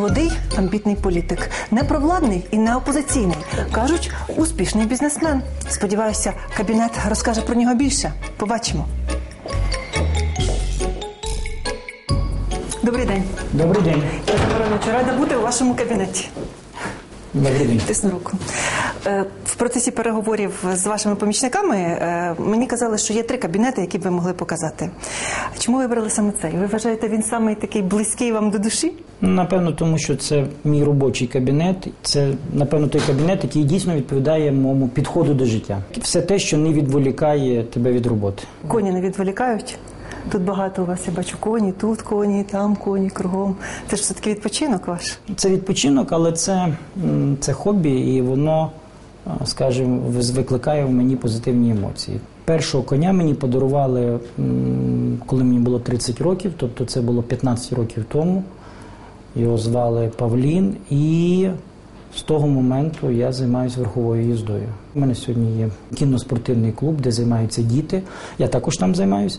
Молодий, амбітний політик, не провладний і не опозиційний. Кажуть, успішний бізнесмен. Сподіваюся, кабінет розкаже про нього більше. Побачимо. Добрий день. Добрий день. Я Мироновичу, рада бути у вашому кабінеті. Добрий день. Тисну руку. Е, В процесі переговорів з вашими помічниками е, мені казали, що є три кабінети, які б ви могли показати. Чому ви вибрали саме цей? Ви вважаєте, він самий такий близький вам до душі? Напевно, тому що це мій робочий кабінет. Це напевно той кабінет, який дійсно відповідає моєму підходу до життя. Все те, що не відволікає тебе від роботи. Коні не відволікають. Тут багато у вас я бачу коні, тут коні, там коні, кругом. Це ж все таки відпочинок ваш. Це відпочинок, але це, це хобі, і воно, скажімо, викликає в мені позитивні емоції. Першого коня мені подарували, коли мені було 30 років, тобто це було 15 років тому. Його звали Павлін, і з того моменту я займаюся верховою їздою. У мене сьогодні є кіноспортивний клуб, де займаються діти. Я також там займаюся.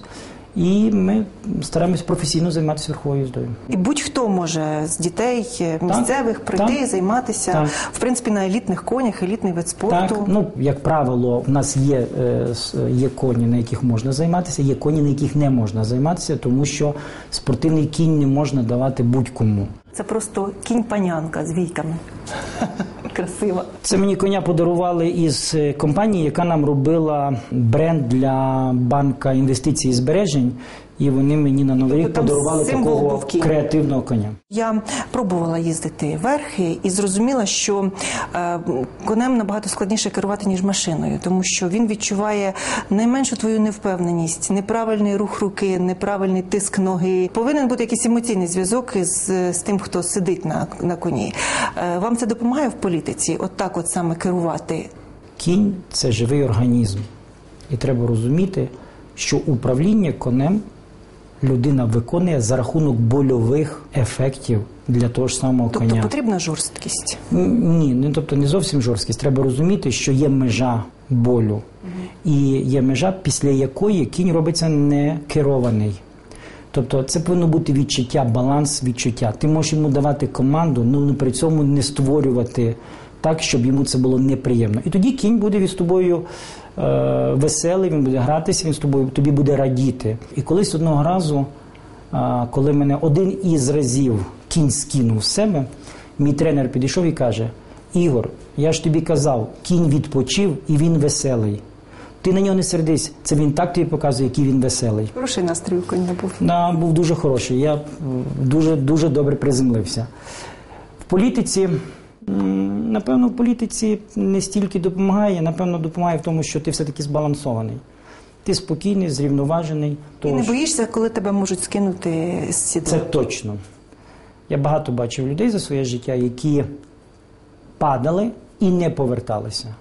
І ми стараємось професійно займатися верховою їздою. І будь-хто може з дітей е, місцевих прийти, так, займатися так. в принципі на елітних конях, елітний вид спорту. Так, ну як правило, в нас є, е, є коні, на яких можна займатися, є коні, на яких не можна займатися, тому що спортивний кінь не можна давати будь-кому. Це просто кінь-панянка з війками. Красива. Це мені коня подарували із е, компанії, яка нам робила бренд для банка інвестицій і збережень. І вони мені на новий рік Тобто подарували такого креативного коня. Я пробувала їздити верхи і зрозуміла, що е, конем набагато складніше керувати ніж машиною, тому що він відчуває найменшу твою невпевненість, неправильний рух руки, неправильний тиск ноги. Повинен бути якийсь емоційний зв'язок з, з тим, хто сидить на, на коні. Е, вам це допомагає в політиці? От так, от саме керувати. Кінь це живий організм. І треба розуміти, що управління конем людина виконує за рахунок больових ефектів для того ж самого Тобто коня. потрібна жорсткість. Ні, не тобто не зовсім жорсткість. Треба розуміти, що є межа болю, і є межа, після якої кінь робиться не керований. Тобто це повинно бути відчуття, баланс відчуття. Ти можеш йому давати команду, але при цьому не створювати так, щоб йому це було неприємно. І тоді кінь буде від тобою е, веселий, він буде гратися, він з тобою тобі буде радіти. І колись одного разу, а, коли мене один із разів кінь скинув з себе, мій тренер підійшов і каже: Ігор, я ж тобі казав, кінь відпочив і він веселий. Ти на нього не сердись, це він так тобі показує, який він веселий. Хороший настрій у коня був. Да, був дуже хороший. Я дуже дуже добре приземлився. В політиці, напевно, в політиці не стільки допомагає, напевно, допомагає в тому, що ти все-таки збалансований. Ти спокійний, зрівноважений. І не боїшся, коли тебе можуть скинути з сідла. Це точно. Я багато бачив людей за своє життя, які падали і не поверталися.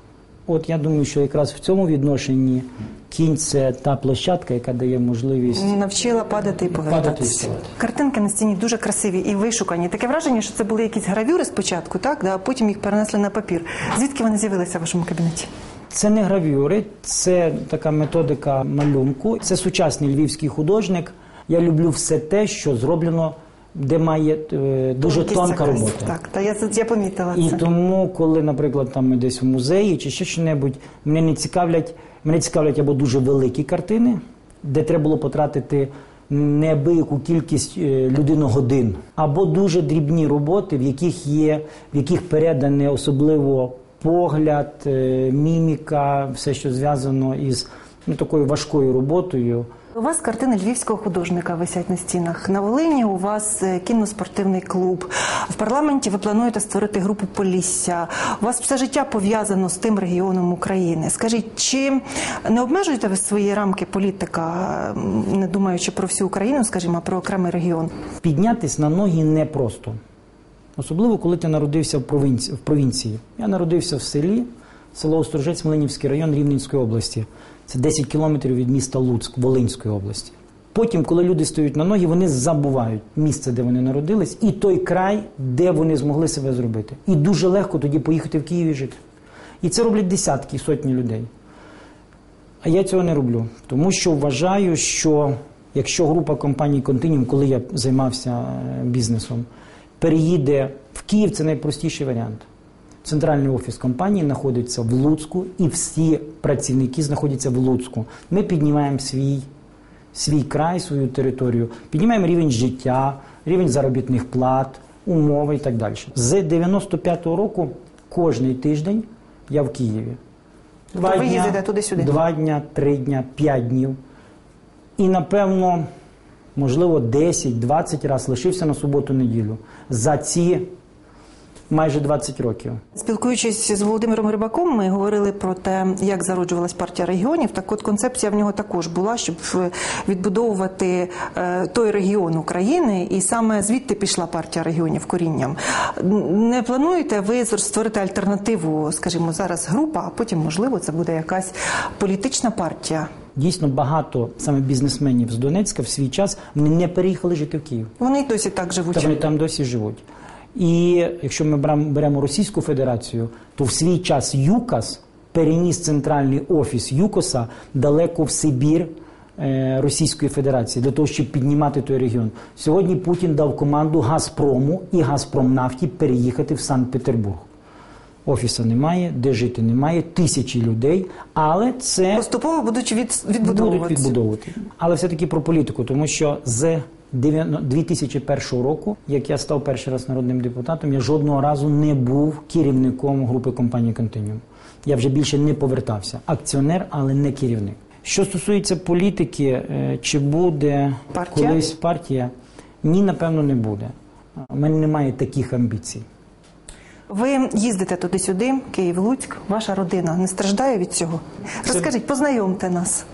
От я думаю, що якраз в цьому відношенні кінь це та площадка, яка дає можливість. Навчила падати і Падати і повертатися. Картинки на стіні дуже красиві і вишукані. Таке враження, що це були якісь гравюри спочатку, так да, а потім їх перенесли на папір. Звідки вони з'явилися в вашому кабінеті? Це не гравюри, це така методика малюнку. Це сучасний львівський художник. Я люблю все те, що зроблено, де має е, дуже Якісь тонка це- робота. Так, та я, я помітила І це. тому, коли, наприклад, там ми десь в музеї чи ще що-небудь, мене не цікавлять, мене цікавлять або дуже великі картини, де треба було потратити неабияку кількість е, людиногодин, або дуже дрібні роботи, в яких є, в яких передане особливо погляд, е, міміка, все, що зв'язано із ну, такою важкою роботою. У вас картини львівського художника висять на стінах. На Волині у вас е, кіноспортивний клуб. В парламенті ви плануєте створити групу Полісся. У вас все життя пов'язано з тим регіоном України. Скажіть, чи не обмежуєте ви свої рамки політика, не думаючи про всю Україну, скажімо, а про окремий регіон? Піднятись на ноги непросто. Особливо, коли ти народився в провінції. В провінції. Я народився в селі, село Острожець, Млинівський район Рівненської області. Це 10 кілометрів від міста Луцьк, Волинської області. Потім, коли люди стають на ноги, вони забувають місце, де вони народились, і той край, де вони змогли себе зробити. І дуже легко тоді поїхати в Київ і жити. І це роблять десятки, сотні людей. А я цього не роблю, тому що вважаю, що якщо група компаній Континіум, коли я займався е, бізнесом, переїде в Київ, це найпростіший варіант. Центральний офіс компанії знаходиться в Луцьку, і всі працівники знаходяться в Луцьку. Ми піднімаємо свій, свій край, свою територію, піднімаємо рівень життя, рівень заробітних плат, умови і так далі. З 95-го року кожний тиждень я в Києві. Тобто ви їздите туди-сюди? Два дня, три дня, п'ять днів. І напевно, можливо, 10-20 разів лишився на суботу-неділю за ці майже 20 років. Спілкуючись з Володимиром Рибаком, ми говорили про те, як зароджувалась партія регіонів. Так от концепція в нього також була, щоб е, відбудовувати е, той регіон України, і саме звідти пішла партія регіонів корінням. Не плануєте ви створити альтернативу, скажімо, зараз група, а потім, можливо, це буде якась політична партія? Дійсно, багато саме бізнесменів з Донецька в свій час вони не переїхали жити в Київ. Вони досі так живуть. Та вони там досі живуть. І якщо ми беремо- Російську Федерацію, то в свій час ЮКАС переніс центральний офіс ЮКОСа далеко в Сибір е, Російської Федерації для того, щоб піднімати той регіон. Сьогодні Путін дав команду Газпрому і Газпромнафті переїхати в Санкт-Петербург. Офіса немає, де жити немає, тисячі людей, але це Поступово будуть від, будуть відбудовувати. Але все-таки про політику, тому що з 90 2001 року, як я став перший раз народним депутатом, я жодного разу не був керівником групи компанії Континіум. Я вже більше не повертався. Акціонер, але не керівник. Що стосується політики, е, чи буде Партія? колись партія? Ні, напевно, не буде. У мене немає таких амбіцій. Ви їздите туди-сюди, Київ, Луцьк. Ваша родина не страждає від цього? Розкажіть, познайомте нас.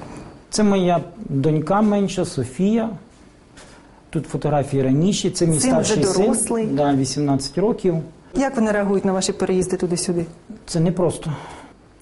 Це моя донька менша Софія. Тут фотографії раніше. Це мій Син старший вже дорослий. син, да, 18 років. Як вони реагують на ваші переїзди туди-сюди? Це не просто.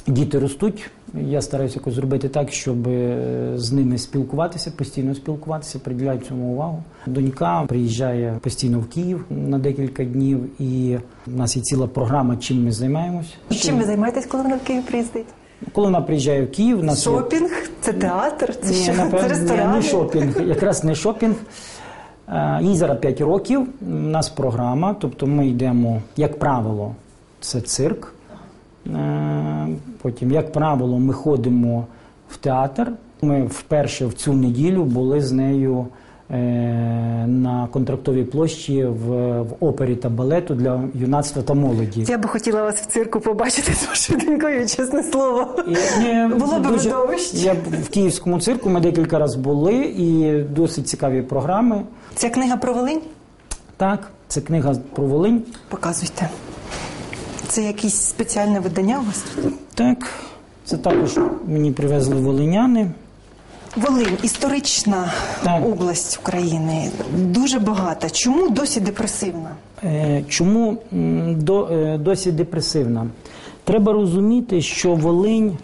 Діти ростуть. Я стараюся якось зробити так, щоб е, з ними спілкуватися, постійно спілкуватися, приділяю цьому увагу. Донька приїжджає постійно в Київ на декілька днів, і в нас є ціла програма, чим ми займаємось. Чим ви займаєтесь, коли вона в Київ приїздить? Коли вона приїжджає в Київ, у нас є Шопінг, це театр, це Ні, що? напевно, це ні, не шопінг. Якраз не шопінг. Їй зараз 5 років. У нас програма, тобто ми йдемо, як правило, це цирк. Потім, як правило, ми ходимо в театр. Ми вперше в цю неділю були з нею на контрактовій площі в, в опері та балету для юнацтва та молоді. Я би хотіла вас в цирку побачити з вашою донькою, чесне слово. І, Було б видовище. Я в київському цирку ми декілька разів були і досить цікаві програми. Ця книга про Волинь? Так, це книга про Волинь. Показуйте. Це якесь спеціальне видання у вас? Так, це також мені привезли волиняни. Волинь історична Так. область України. Дуже багата. Чому досі депресивна? Е, Чому е, досі депресивна? Треба розуміти, що Волинь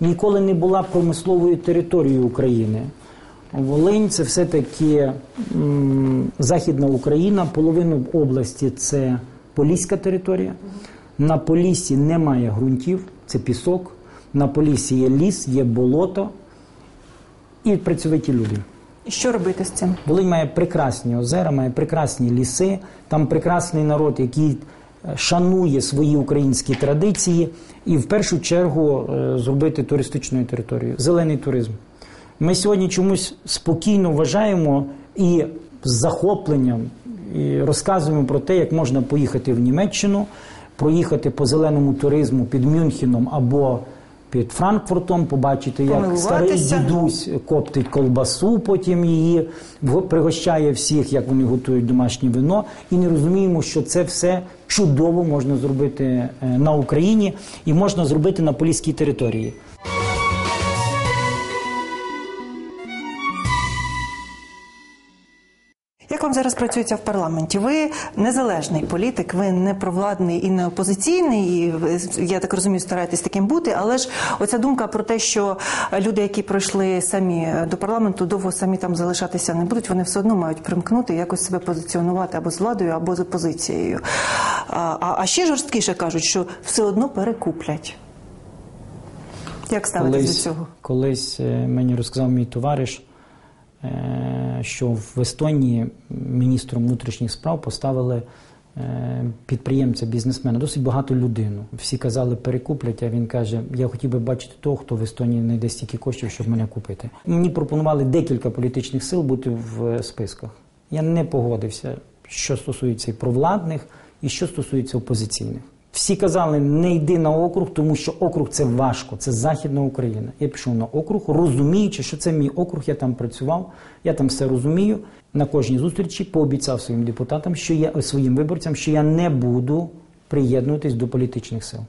ніколи не була промисловою територією України. Волинь це все-таки Західна Україна, половину області це Поліська територія. На Поліссі немає ґрунтів, це пісок. На Поліссі є ліс, є болото і працьовиті люди. І що робити з цим? Волинь має прекрасні озера, має прекрасні ліси, там прекрасний народ, який е, шанує свої українські традиції, і в першу чергу е, зробити туристичною територією, зелений туризм. Ми сьогодні чомусь спокійно вважаємо і з захопленням і розказуємо про те, як можна поїхати в Німеччину, проїхати по зеленому туризму під Мюнхеном або під Франкфуртом, побачити, як старий дідусь коптить колбасу, потім її пригощає всіх, як вони готують домашнє вино, і не розуміємо, що це все чудово можна зробити е, на Україні і можна зробити на поліській території. Вам зараз працюється в парламенті? Ви незалежний політик, ви не провладний і не опозиційний. І я так розумію, стараєтесь таким бути. Але ж оця думка про те, що люди, які пройшли самі до парламенту, довго самі там залишатися не будуть, вони все одно мають примкнути, якось себе позиціонувати або з владою, або з опозицією. А, а, ще жорсткіше кажуть, що все одно перекуплять. Як ставитесь до цього? колись е, мені розказав мій товариш, що в Естонії міністром внутрішніх справ поставили е, підприємця, бізнесмена, досить багато людину. Всі казали, перекуплять, а він каже: Я хотів би бачити того, хто в Естонії знайде стільки коштів, щоб мене купити. Мені пропонували декілька політичних сил бути в е, списках. Я не погодився, що стосується і провладних, і що стосується опозиційних. Всі казали, не йди на округ, тому що округ це важко, це Західна Україна. Я пішов на округ, розуміючи, що це мій округ, я там працював, я там все розумію. На кожній зустрічі пообіцяв своїм депутатам, що я своїм виборцям, що я не буду приєднуватись до політичних сил.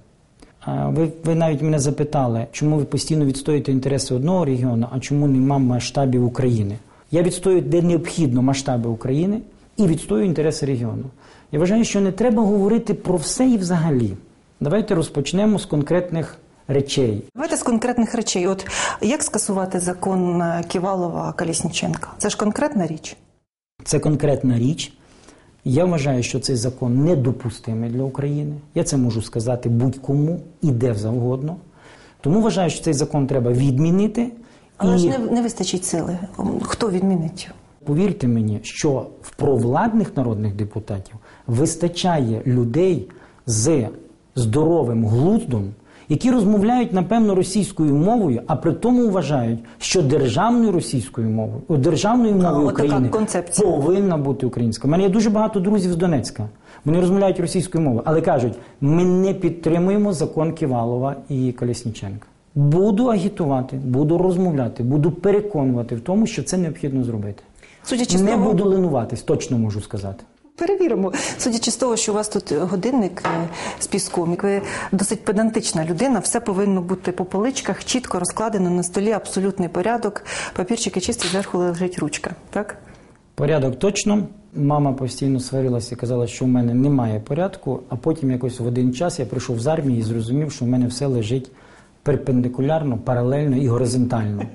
Ви, ви навіть мене запитали, чому ви постійно відстоюєте інтереси одного регіону, а чому нема масштабів України? Я відстоюю, де необхідно масштаби України, і відстоюю інтереси регіону. Я вважаю, що не треба говорити про все і взагалі. Давайте розпочнемо з конкретних речей. Давайте з конкретних речей. От як скасувати закон е, Ківалова Колісніченка? Це ж конкретна річ. Це конкретна річ. Я вважаю, що цей закон недопустимий для України. Я це можу сказати будь-кому і де завгодно. Тому вважаю, що цей закон треба відмінити. Але і... ж не, не вистачить сили. Хто відмінить? Повірте мені, що в провладних народних депутатів вистачає людей з здоровим глуздом, які розмовляють напевно російською мовою, а при тому вважають, що державною російською мовою, державною мовою України концепція. повинна бути українська. У мене є дуже багато друзів з Донецька. Вони розмовляють російською мовою, але кажуть, ми не підтримуємо закон Ківалова і Колесніченка. Буду агітувати, буду розмовляти, буду переконувати в тому, що це необхідно зробити. Судячи Не того, буду ленуватись, точно можу сказати. Перевіримо. Судячи з того, що у вас тут годинник е, з піском, ви досить педантична людина, все повинно бути по поличках, чітко розкладено на столі, абсолютний порядок. Папірчики чисті, зверху лежить ручка. Так? Порядок точно. Мама постійно сварилася і казала, що в мене немає порядку, а потім якось в один час я прийшов з армії і зрозумів, що в мене все лежить перпендикулярно, паралельно і горизонтально.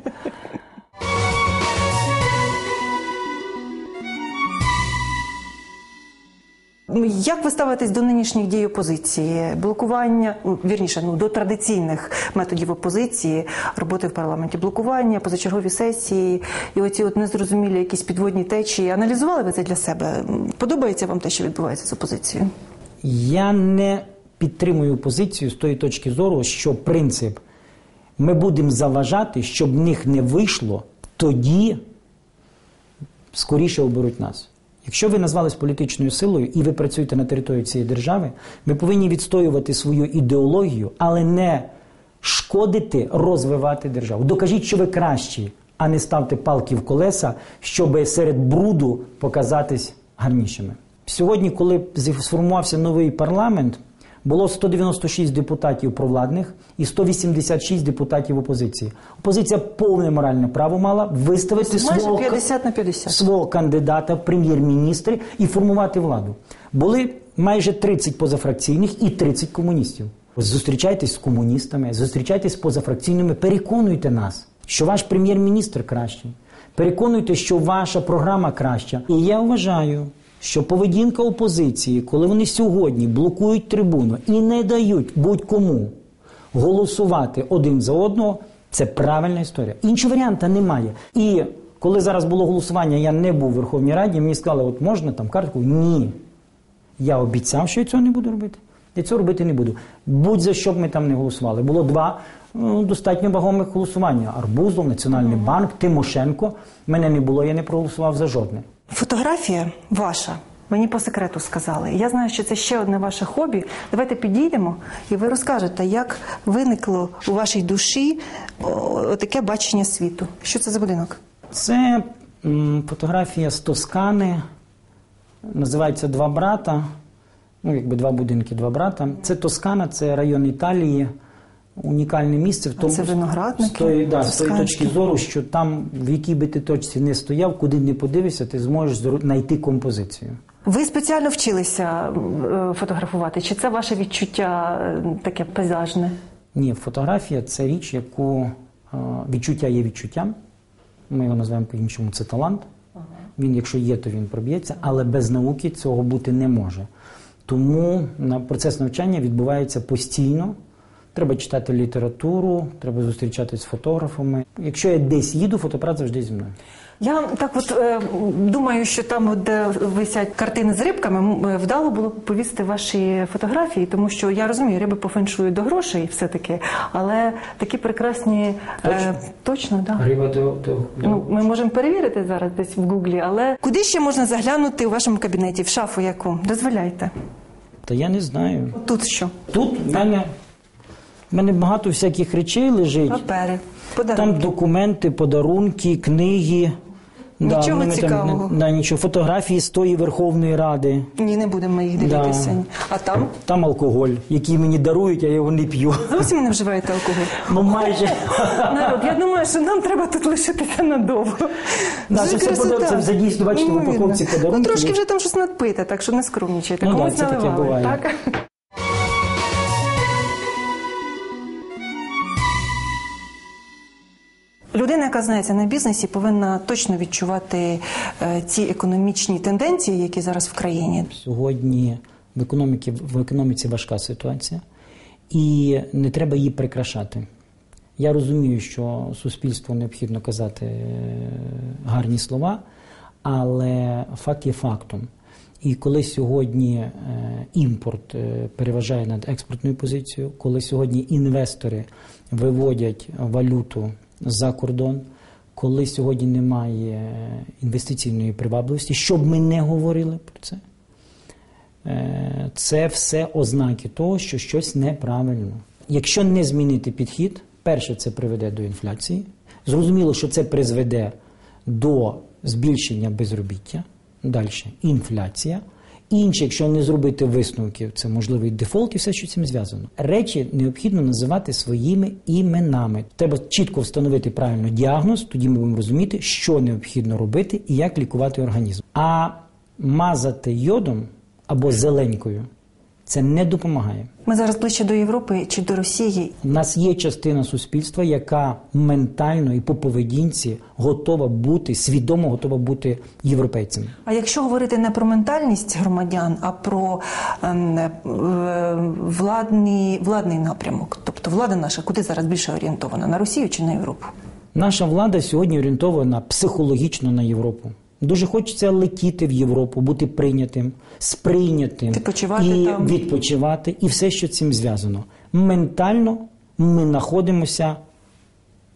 Як ви ставитесь до нинішніх дій опозиції? Блокування, ну, вірніше, ну, до традиційних методів опозиції, роботи в парламенті, блокування, позачергові сесії і оці от незрозумілі якісь підводні течії. Аналізували ви це для себе? Подобається вам те, що відбувається з опозицією? Я не підтримую позицію з тої точки зору, що принцип ми будемо заважати, щоб в них не вийшло, тоді скоріше оберуть нас. Якщо ви назвались політичною силою і ви працюєте на території цієї держави, ви повинні відстоювати свою ідеологію, але не шкодити, розвивати державу. Докажіть, що ви кращі, а не ставте палки в колеса, щоб серед бруду показатись гарнішими. Сьогодні, коли сформувався новий парламент, було 196 депутатів провладних і 186 депутатів опозиції. Опозиція повне моральне право мала виставити свого 50 на 50. свого кандидата в прем'єр-міністри і формувати владу. Були майже 30 позафракційних і 30 комуністів. Зустрічайтесь з комуністами, зустрічайтесь з позафракційними, переконуйте нас, що ваш прем'єр-міністр кращий. Переконуйте, що ваша програма краща. І я вважаю, що поведінка опозиції, коли вони сьогодні блокують трибуну і не дають будь-кому голосувати один за одного, це правильна історія. Іншого варіанта немає. І коли зараз було голосування, я не був у Верховній Раді, мені сказали, от можна там картку? Ні. Я обіцяв, що я цього не буду робити. Я цього робити не буду. Будь-за що б ми там не голосували. Було два ну, достатньо вагомих голосування: Арбузов, Національний банк, Тимошенко. Мене не було, я не проголосував за жодне. Фотографія ваша. Мені по секрету сказали. Я знаю, що це ще одне ваше хобі. Давайте підійдемо, і ви розкажете, як виникло у вашій душі таке бачення світу. Що це за будинок? Це фотографія з Тоскани. Називається Два брата. Ну, якби два будинки, два брата. Це Тоскана, це район Італії. Унікальне місце в тому це виноградники з тої, да, з тої точки зору, що там, в якій би ти точці не стояв, куди не подивишся, ти зможеш знайти композицію. Ви спеціально вчилися е, фотографувати? Чи це ваше відчуття е, таке пейзажне? Ні, фотографія це річ, яку е, відчуття є відчуттям. Ми його називаємо по-іншому, це талант. Він, якщо є, то він проб'ється, але без науки цього бути не може. Тому процес навчання відбувається постійно. Треба читати літературу, треба зустрічатися з фотографами. Якщо я десь їду, фотоапарат завжди зі мною. Я так от е, думаю, що там, де висять картини з рибками, е, вдало було б повісити ваші фотографії, тому що я розумію, риби по феншую до грошей все-таки, але такі прекрасні Точно? точно да. Риба до, до, Ну, ми можемо перевірити зараз десь в гуглі, але куди ще можна заглянути у вашому кабінеті? В шафу яку? Дозволяйте. Та я не знаю. Тут що? Тут в мене, в мене багато всяких речей лежить. Папери, Там документи, подарунки, книги. Нічого ми там- цікавого. да, нічого. Фотографії з тої Верховної Ради. Ні, не будемо їх дивитися. Да. А там Там алкоголь, який мені дарують, а я його не п'ю. зовсім не вживаєте алкоголь. Ну майже. Народ, я думаю, що нам треба тут лишитися надовго. Да, це все красота. це дійсно, бачите, в упаковці Ну трошки вже там щось надпите, так що не скромнічайте. Ну да, це таке буває. так? Людина, яка знається на бізнесі, повинна точно відчувати е, ці економічні тенденції, які зараз в країні. Сьогодні в економіці, в економіці важка ситуація, і не треба її прикрашати. Я розумію, що суспільству необхідно казати е, гарні слова, але факт є фактом. І коли сьогодні е, імпорт переважає над експортною позицією, коли сьогодні інвестори виводять валюту за кордон, коли сьогодні немає інвестиційної привабливості, щоб ми не говорили про це, Е, це все ознаки того, що щось неправильно. Якщо не змінити підхід, перше, це приведе до інфляції. Зрозуміло, що це призведе до збільшення безробіття. Далі інфляція. Інше, якщо не зробити висновків, це можливий дефолт і все, що цим зв'язано. Речі необхідно називати своїми іменами. Треба чітко встановити правильно діагноз, тоді ми будемо розуміти, що необхідно робити і як лікувати організм. А мазати йодом або зеленькою це не допомагає. Ми зараз ближче до Європи чи до Росії. У нас є частина суспільства, яка ментально і по поведінці готова бути свідомо готова бути європейцем. А якщо говорити не про ментальність громадян, а про ем, е, владний, владний напрямок, тобто влада наша куди зараз більше орієнтована на Росію чи на Європу? Наша влада сьогодні орієнтована психологічно на Європу. Дуже хочеться летіти в Європу, бути прийнятим, сприйнятим Відпочивати і там. відпочивати, і все, що цим зв'язано. Ментально ми знаходимося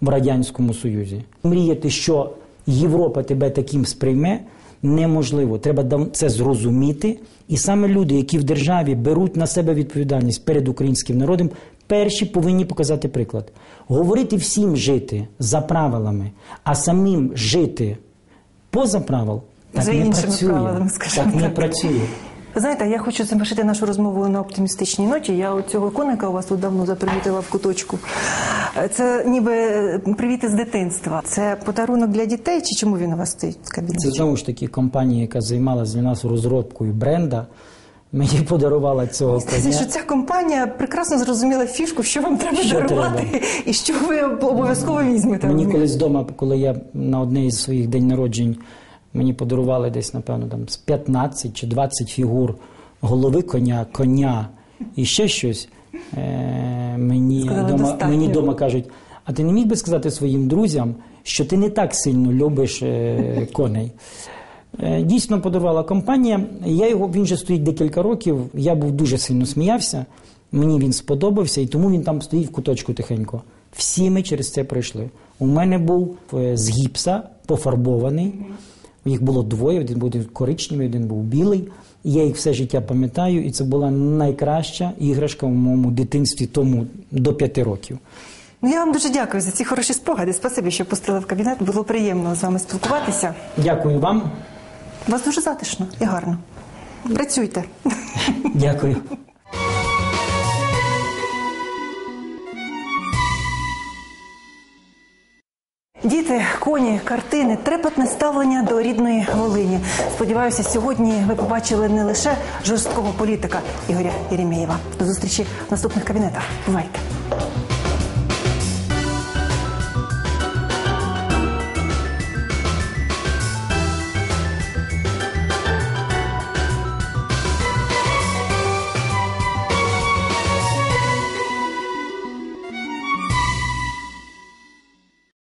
в Радянському Союзі. Мріяти, що Європа тебе таким сприйме, неможливо. Треба це зрозуміти. І саме люди, які в державі беруть на себе відповідальність перед українським народом, перші повинні показати приклад. Говорити всім жити за правилами, а самим жити поза правил, так За не працює. правилами, так, так не працює. Ви знаєте, я хочу завершити нашу розмову на оптимістичній ноті. Я от цього коника у вас тут давно запримітила в куточку. Е, Це ніби привіти привіт із дитинства. Це подарунок для дітей, чи чому він у вас стоїть в кабінеті? Це знову ж таки компанія, яка займалася для нас розробкою бренда. Мені подарувала цього Здається, що ця компанія прекрасно зрозуміла фішку, що вам треба Що дарувати, і що ви обов'язково візьмете. Мені колись вдома, коли я на одне із своїх день народжень, мені подарували десь, напевно, там з 15 чи 20 фігур голови коня, коня і ще щось. Е, мені, Сказали, дома, достатньо. мені дома кажуть, а ти не міг би сказати своїм друзям, що ти не так сильно любиш е, коней. Е, Дійсно подарувала компанія. Я його він вже стоїть декілька років. Я був дуже сильно сміявся. Мені він сподобався, і тому він там стоїть в куточку тихенько. Всі ми через це пройшли. У мене був е, з гіпса пофарбований. Їх було двоє: один був коричневий, один був білий. Я їх все життя пам'ятаю, і це була найкраща іграшка в моєму дитинстві тому до п'яти років. Ну, я вам дуже дякую за ці хороші спогади. Спасибі, що пустили в кабінет. Було приємно з вами спілкуватися. Дякую вам. У вас дуже затишно і гарно. Працюйте. Дякую. Діти, коні, картини, трепетне ставлення до рідної Волині. Сподіваюся, сьогодні ви побачили не лише жорсткого політика Ігоря Єремєєва. До зустрічі в наступних кабінетах. Бувайте!